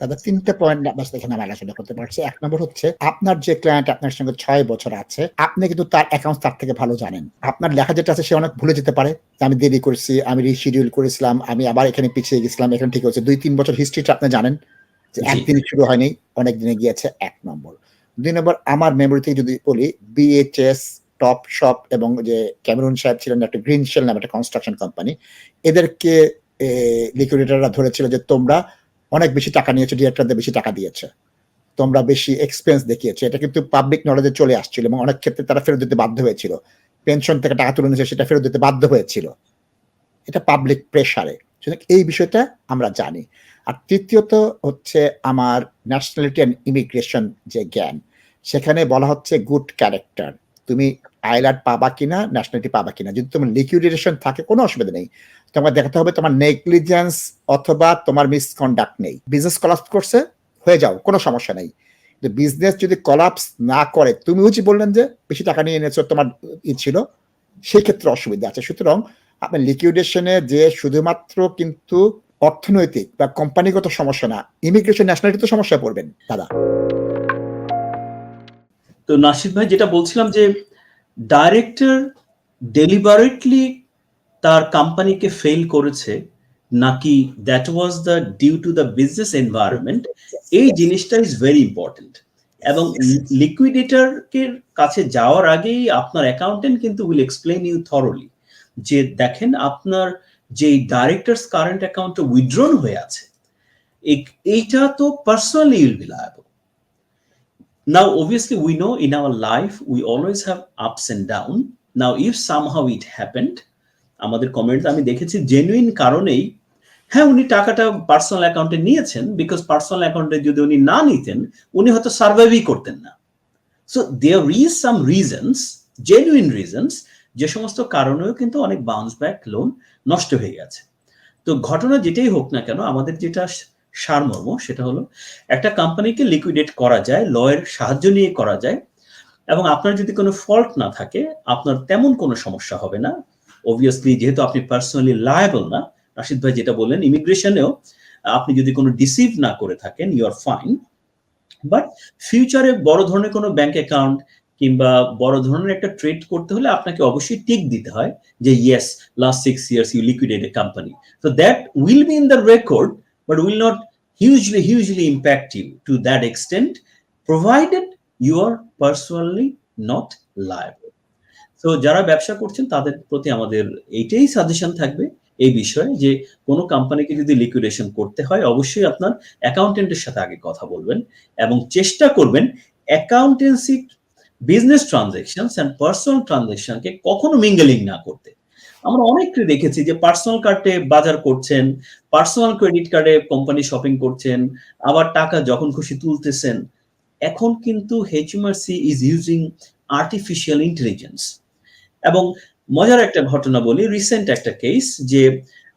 দাদা তিনটে পয়েন্ট আপনার সাথে এখানে আমি আলোচনা করতে পারছি। এক নম্বর হচ্ছে আপনার যে ক্লায়েন্ট আপনার সঙ্গে ছয় বছর আছে আপনি কিন্তু তার অ্যাকাউন্ট তার থেকে ভালো জানেন। আপনার লেখা যেটা আছে সে অনেক ভুলে যেতে পারে। আমি দেরি করেছি আমি রিশিডিউল করেছিলাম আমি আবার এখানে পিছিয়ে গেছিলাম এখানে ঠিক হচ্ছে দুই তিন বছর হিস্ট্রিটা আপনি জানেন যে। একদিনে শুরু হয়নি অনেক দিনে গিয়েছে এক নম্বর। দুই নম্বর আমার মেমোরি থেকে যদি বলি বিএচএস টপ শপ এবং যে ক্যামেরুন সাহেব ছিলেন একটা গ্রিন শেল নামে একটা কনস্ট্রাকশন কোম্পানি এদেরকে লিকুইডেটাররা ধরেছিল যে তোমরা অনেক বেশি টাকা নিয়েছো ডিরেক্টরদের বেশি টাকা দিয়েছে। তোমরা বেশি এক্সপেন্স দেখিয়েছো। এটা কিন্তু পাবলিক নলেজে চলে আসছিল এবং অনেক ক্ষেত্রে তারা ফেরত দিতে বাধ্য হয়েছিল। পেনশন থেকে টাকা তুলে নিয়েছে, সেটা ফেরত দিতে বাধ্য হয়েছিল। এটা পাবলিক প্রেশারে এই বিষয়টা আমরা জানি। আর তৃতীয়ত হচ্ছে আমার ন্যাশনালিটি অ্যান্ড ইমিগ্রেশন যে জ্ঞান, সেখানে বলা হচ্ছে গুড ক্যারেক্টার তুমি আইলার্ড পাবা কিনা ন্যাশনালিটি পাবা কিনা। যদি তোমার লিকুইডেশন থাকে, কোনো অসুবিধা নেই। তোমার দেখাতে হবে তোমার নেগলিজেন্স অথবা তোমার মিসকন্ডাক্ট নেই। বিজনেস কলাপস করছে, হয়ে যাও, কোনো সমস্যা নেই। বিজনেস যদি কলাপস না করে, তুমি হচ্ছে বললেন যে বেশি টাকা নিয়ে এনেছো, তোমার ই ছিল সেই ক্ষেত্রে অসুবিধা আছে। সুতরাং আপনার লিকুইডেশনে যে শুধুমাত্র কিন্তু অর্থনৈতিক বা কোম্পানিগত সমস্যা না ইমিগ্রেশন ন্যাশনালিটি তো সমস্যায় পড়বেন দাদা। তো নাসিদ ভাই, যেটা বলছিলাম যে ডাইরেক্টর ডেলিবারেটলি তার কোম্পানিকে ফেল করেছে নাকি that was the due to the business environment এই জিনিসটা ইজ ভেরি ইম্পর্টেন্ট এবং লিকুইডেটরকে কাছে যাওয়ার আগেই আপনার অ্যাকাউন্টেন্ট কিন্তু উইল এক্সপ্লেন ইউ থরলি যে দেখেন আপনার যে ডাইরেক্টরস কারেন্ট অ্যাকাউন্টে উইথড্রন হয়ে আছে এই- এইটা তো personally Now, obviously, we know in our life we always have ups and down. Now, if somehow it happened, আমাদের কমেন্ট আমি দেখেছি জেনুইন কারণেই হ্যাঁ উনি টাকাটা পার্সোনাল অ্যাকাউন্টে নিয়েছেন বিকজ পার্সোনাল অ্যাকাউন্টে যদি উনি না নিতেন, উনি হয়তো সার্ভাইভই করতেন না। So there is some reasons genuine reasons যে সমস্ত কারণেও কিন্তু অনেক বাউন্স ব্যাক লোন নষ্ট হয়ে গেছে। তো ঘটনা যেটাই হোক না কেন, আমাদের যেটা সারমর্ম সেটা হলো, একটা কোম্পানিকে লিকুইডেট করা যায় লয়ের সাহায্য নিয়ে করা যায়, এবং আপনার যদি কোনো ফল্ট না থাকে, আপনার তেমন কোনো সমস্যা হবে না অবভিয়াসলি যেহেতু আপনি পার্সোনালি লায়াবল না রাশিদ ভাই যেটা বললেন ইমিগ্রেশনেও আপনি যদি কোনো ডিসিভ না করে থাকেন ইউ আর ফাইন বাট ফিউচারে বড় ধরনের কোনো ব্যাংক অ্যাকাউন্ট কিংবা বড় ধরনের একটা ট্রেড করতে হলে আপনাকে অবশ্যই টিক দিতে হয় যে yes last six years you liquidated a company তো that will be in the record but will not hugely, hugely impact you to that extent, provided you are personally not liable. তো যারা ব্যবসা করছেন, তাদের প্রতি আমাদের এইটাই সাজেশন থাকবে এই বিষয়ে যে, কোনো কোম্পানিকে যদি লিকুইডেশন করতে হয়, অবশ্যই আপনার অ্যাকাউন্টেন্টের সাথে আগে কথা বলবেন এবং চেষ্টা করবেন accountancy business transaction and personal ট্রানজেকশনকে কখনো মিঙ্গেলিং না করতে। আমরা অনেককে দেখেছি যে পার্সোনাল কার্ডে বাজার করছেন পার্সোনাল ক্রেডিট কার্ডে কোম্পানি শপিং করছেন, আবার টাকা যখন খুশি তুলতেছেন। এখন কিন্তু HMRC is using artificial intelligence এবং মজার একটা ঘটনা বলি রিসেন্ট একটা কেস যে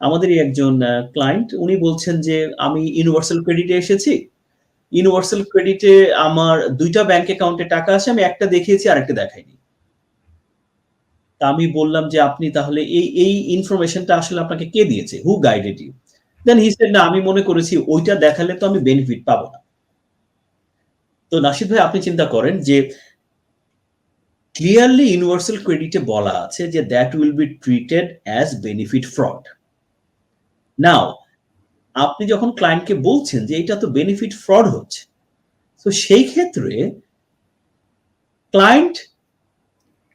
আমাদেরই একজন ক্লায়েন্ট উনি বলছেন যে, আমি ইউনিভার্সাল ক্রেডিটে এসেছি। ইউনিভার্সাল ক্রেডিটে আমার দুইটা ব্যাংক অ্যাকাউন্টে টাকা আছে, আমি একটা দেখিয়েছি, আরেকটা দেখাইনি। তা আমি বললাম যে, আপনি তাহলে এই এই ইনফরমেশনটা আসলে আপনাকে কে দিয়েছে? Who guided you then he said না, আমি মনে করেছি, ওইটা দেখালে তো আমি বেনিফিট পাবো না। তো নাসিদ ভাই, আপনি চিন্তা করেন যে ক্লিয়ারলি ইউনিভার্সাল ক্রেডিটে বলা আছে যে that will be treated as benefit fraud now আপনি যখন ক্লায়েন্টকে বলছেন যে এটা তো বেনিফিট ফ্রড হচ্ছে, তো সেই ক্ষেত্রে ক্লায়েন্ট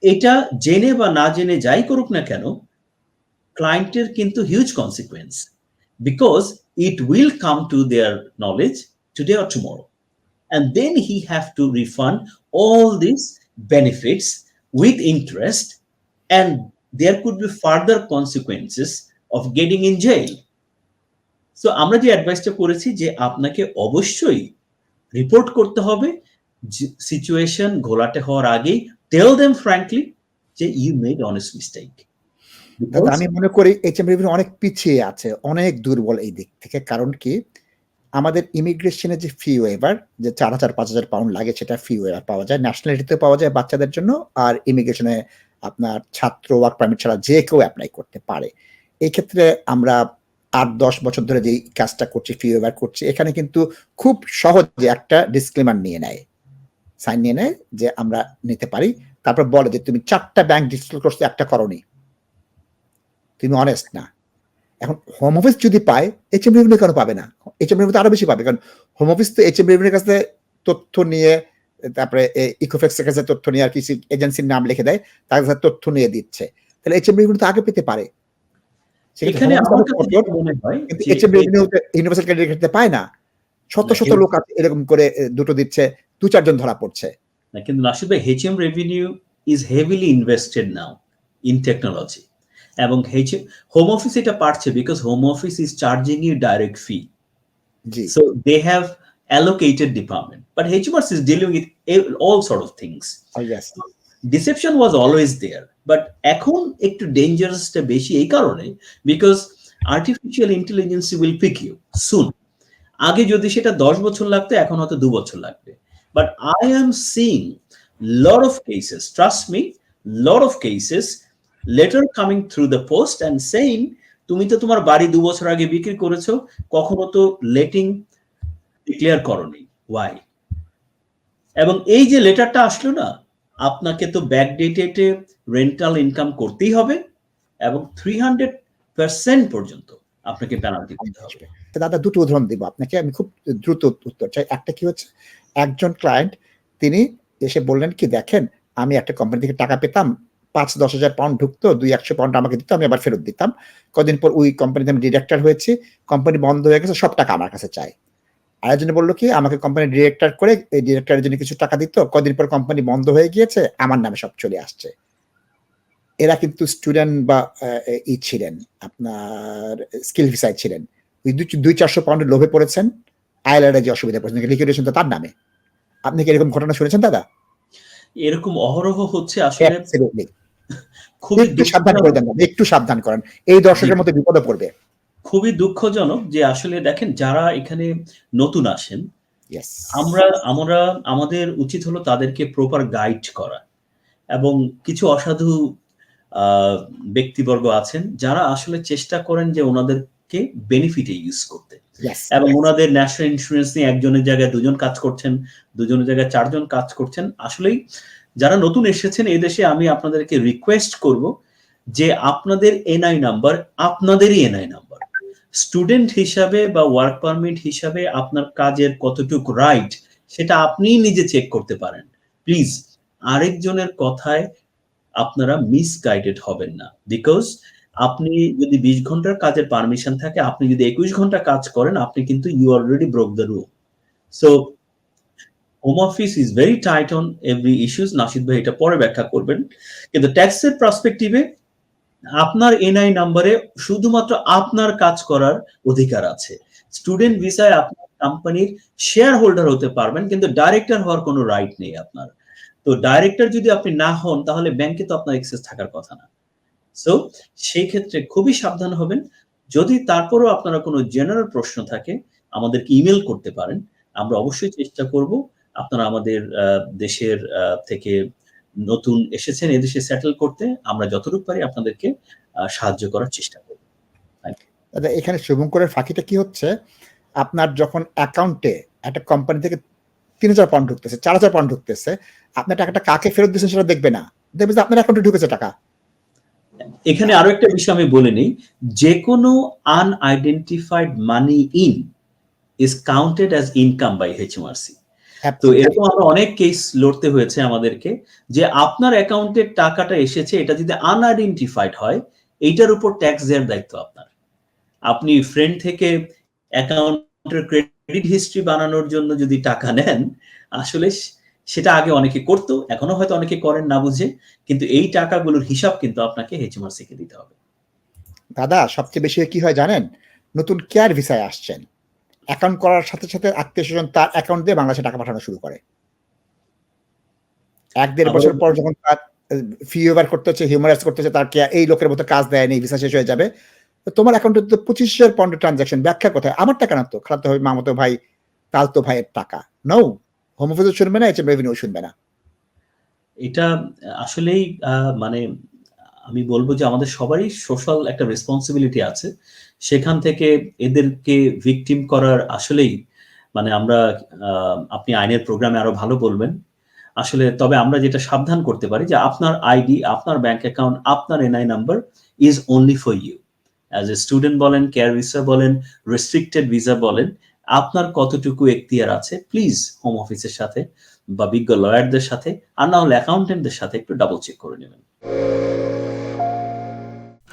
এটা জেনে বা না জেনে যাই করুক না কেন ক্লায়েন্টের কিন্তু huge consequence because it will come to their knowledge today or tomorrow and then he have to refund all these benefits with interest and there could be further consequences of getting in jail. So আমরা যে অ্যাডভাইসটা করেছি যে আপনাকে অবশ্যই report করতে হবে situation ঘোলাটে হওয়ার আগেই টেল দেম ফ্র্যাঙ্কলি যে ইউ মেড অনেস্ট মিস্টেক আমি মনে করি এইচএম রিভিউ অনেক পিছিয়ে আছে, অনেক দুর্বল এই দিক থেকে। কারণ কি? আমাদের ইমিগ্রেশনের যে ফি ওয়েভার যে চার হাজার, পাঁচ হাজার পাউন্ড লাগে, সেটা ফি ওয়েভার পাওয়া যায়। ন্যাশনালিটিতে পাওয়া যায় বাচ্চাদের জন্য, আর ইমিগ্রেশনে আপনার ছাত্র ওয়ার্ক পারমিট ছাড়া যে কেউ অ্যাপ্লাই করতে পারে। এই ক্ষেত্রে আমরা আট, দশ বছর ধরে যেই কাজটা করছি ফি ওভার করছি, এখানে কিন্তু খুব সহজে একটা ডিসক্লেমার নিয়ে নেয়। সাইন নিয়ে নেয় যে আমরা নিতে পারি। তারপর বলে যে, তুমি চারটা ব্যাংক ডিসক্লোজ করছ, একটা করনি। তুমি অনেস্ট না। এখন হোম অফিস যদি পায় এইচ এম রেভিনিউ কেন পাবে না? এইচ এম রেভিনিউ আরও বেশি পাবে কারণ হোম অফিস তো এইচ এম রেভিনিউর কাছে তথ্য নিয়ে তারপরে ইকোফেক্সের কাছে তথ্য নিয়ে আর কিছু এজেন্সির নাম লিখে দেয় তার কাছে তথ্য নিয়ে দিচ্ছে। তাহলে এইচ এম রেভিনিউ তো আগে পেতে পারে। ইউনিভার্সাল ক্রেডিট ক্ষেত্রে পায় না। শত শত লোক এরকম করে দুটো দিচ্ছে দু চারজন ধরা পড়ছে। কিন্তু নাসির ভাই HM revenue is heavily invested now in technology এবং এইচএম হোম অফিস এটা পারছে because home office is charging you direct fee So they have allocated department, but HMRC is dealing with all sort of things. Yes Deception was always there, but এখন একটু ডেঞ্জারাসটা বেশি এই কারণে because artificial intelligence will pick you soon আগে যদি সেটা দশ বছর লাগতো এখন হয়তো দু বছর লাগবে। But I am seeing lot of cases trust me lot of cases letter coming through the post and saying তুমি তো তোমার বাড়ি দু বছর আগে বিক্রি করেছ, কখনো তো লেটিং ডিক্লেয়ার করনি। ওয়াই এবং এই যে লেটারটা আসলো না, আপনাকে তো ব্যাকডেটেডে রেন্টাল ইনকাম করতেই হবে এবং থ্রি হান্ড্রেড পার্সেন্ট পর্যন্ত আপনাকে পেনাল্টি দিতে হবে। দাদা, দুটো উদাহরণ দিব আপনাকে। আমি খুব দ্রুত উত্তর চাই। একটা কি হচ্ছে? একজন ক্লায়েন্ট তিনি এসে বললেন কি, দেখেন, আমি একটা কোম্পানি থেকে টাকা পেতাম পাঁচ দশ হাজার পাউন্ড ঢুকতো দুই একশো পাউন্ড আমাকে দিত আমি আবার ফেরত দিতাম। কদিন পর ওই কোম্পানিতে আমি ডিরেক্টর হয়েছি কোম্পানি বন্ধ হয়ে গেছে সব টাকা আমার কাছে চাই। আরেকজন বলল কি আমাকে কোম্পানি ডিরেক্টর করে এই ডিরেক্টরের জন্য কিছু টাকা দিত কদিন পর কোম্পানি বন্ধ হয়ে গিয়েছে আমার নামে সব চলে আসছে। এরা কিন্তু স্টুডেন্ট বা ই ছিলেন আপনার স্কিল ভিসায় ছিলেন। ওই দুই- চারশো পাউন্ডের লোভে পড়েছেন আইল্যান্ডে যে অসুবিধা পড়েছেন লিকুইডেশন তো তার নামে? আপনি কি এরকম ঘটনা শুনেছেন দাদা? এরকম অহরহ হচ্ছে আসলে. খুবই সাবধান করে দেন একটু সাবধান করেন। এই দর্শকের মধ্যে বিপদে পড়বে। খুবই দুঃখজনক যে আসলে দেখেন যারা এখানে নতুন আসেন আমরা আমরা আমাদের উচিত হলো তাদেরকে প্রপার গাইড করা। এবং কিছু অসাধু আহ, ব্যক্তিবর্গ আছেন যারা আসলে চেষ্টা করেন যে ওনাদেরকে বেনিফিটে ইউজ করতে। এবং ওনাদের ন্যাশনাল ইন্স্যুরেন্স নিয়ে একজনের জায়গায় দুজন কাজ করছেন দুজনের জায়গায় চারজন কাজ করছেন আসলেই যারা নতুন এসেছেন এই দেশে, আমি আপনাদেরকে রিকোয়েস্ট করব যে আপনাদের এনআই নাম্বার আপনাদেরই এনআই নাম্বার স্টুডেন্ট হিসাবে বা ওয়ার্ক পারমিট হিসাবে আপনার কাজের কতটুকু রাইট সেটা আপনিই নিজে চেক করতে পারেন। প্লিজ আরেকজনের কথায় আপনারা মিসগাইডেড হবেন না। বিকজ আপনি যদি বিশ ঘণ্টার কাজের পারমিশন থাকে, আপনি যদি একুশ ঘণ্টা কাজ করেন, আপনি কিন্তু you already broke the rule so home office is very tight on every issues Nasid ভাই এটা পরে ব্যাখ্যা করবেন। কিন্তু ট্যাক্সের প্রসপেক্টিভে আপনার এনআই নাম্বারে শুধুমাত্র আপনার কাজ করার অধিকার আছে। স্টুডেন্ট ভিসায় আপনার কোম্পানির শেয়ার হোল্ডার হতে পারবেন, কিন্তু ডাইরেক্টর হওয়ার কোনো রাইট নেই আপনার। তো ডাইরেক্টর যদি আপনি না হন, তাহলে ব্যাংকে তো আপনার এক্সেস থাকার কথা না। সো সেই ক্ষেত্রে খুবই সাবধান হবেন। যদি তারপরও আপনারা কোনো জেনারেল প্রশ্ন থাকে, আমাদেরকে ইমেল করতে পারেন। আমরা অবশ্যই চেষ্টা করব আপনারা আমাদের দেশের থেকে নতুন এসেছেন এদেশে সেটেল করতে আমরা যতটুকু পারি আপনাদেরকে সাহায্য করার চেষ্টা করব। দাদা এখানে শুভঙ্করের ফাঁকিটা কি হচ্ছে? আপনার যখন অ্যাকাউন্টে একটা কোম্পানি থেকে তিন হাজার পাউন্ড ঢুকতেছে চার হাজার পাউন্ড ঢুকতেছে আপনার টাকাটা কাকে ফেরত দিচ্ছেন সেটা দেখবে না। দেখবে যে আপনার অ্যাকাউন্টে ঢুকেছে টাকা। এখানে আরও একটা বিষয় আমি বলে নিই যে কোনো unidentified money in is counted as income by HMRC তো এরকম আমরা অনেক কেস লড়তে হয়েছে আমাদেরকে যে আপনার অ্যাকাউন্টের টাকাটা এসেছে এটা যদি আনআইডেন্টিফাইড হয় এইটার উপর ট্যাক্স দেওয়ার দায়িত্ব আপনার। আপনি ফ্রেন্ড থেকে অ্যাকাউন্টের ক্রেডিট হিস্ট্রি বানানোর জন্য যদি টাকা নেন আসলে সেটা আগে অনেকে করতো এখনও হয়তো অনেকে করেন না বুঝে কিন্তু এই টাকাগুলোর হিসাব কিন্তু আপনাকে এইচএমআরসি কে দিতে হবে। দাদা সবচেয়ে বেশি কি হয় জানেন? নতুন কেয়ার ভিসায় আসছেন। অ্যাকাউন্ট করার সাথে সাথে আত্মীয় স্বজন তার অ্যাকাউন্ট দিয়ে বাংলাদেশে টাকা পাঠানো শুরু করে। এক দেড় বছর পর যখন তার ফি ওভার করতে হচ্ছে হিউমারাইজ করতে হচ্ছে তার এই লোকের মতো কাজ দেয়নি ভিসা শেষ হয়ে যাবে? তো তোমার অ্যাকাউন্টে তো পঁচিশ হাজার পাউন্ডের ট্রানজাকশন ব্যাখ্যা কোথায়? আমার টাকা না তো? খালাতো ভাই মামাতো ভাই তালতো ভাইয়ের টাকা। নৌ হোম অফিসও শুনবে না এইচ রেভিনিউ শুনবে না। এটা আসলেই মানে আমি বলব যে আমাদের সবারই সোশ্যাল একটা রেসপন্সিবিলিটি আছে। সেখান থেকে এদেরকে ভিকটিম করার আসলেই মানে আমরা আপনি আইনের প্রোগ্রামে আরও ভালো বলবেন। আসলে তবে আমরা যেটা সাবধান করতে পারি যে আপনার আইডি আপনার ব্যাংক অ্যাকাউন্ট আপনার NI number is only for you as a student বলেন কেয়ার ভিসা বলেন রেস্ট্রিক্টেড ভিসা বলেন, আপনার কতটুকু এখতিয়ার আছে প্লিজ হোম অফিসের সাথে বা বিজ্ঞ লয়ারদের সাথে আর না হলে অ্যাকাউন্টেন্টদের সাথে একটু ডাবল চেক করে নেবেন।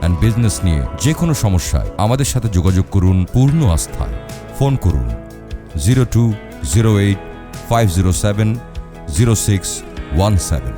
and business নিয়ে যে কোনো সমস্যায় আমাদের সাথে যোগাযোগ করুন পূর্ণ আস্থায়। ফোন করুন zero two zero eight five zero seven zero six one seven.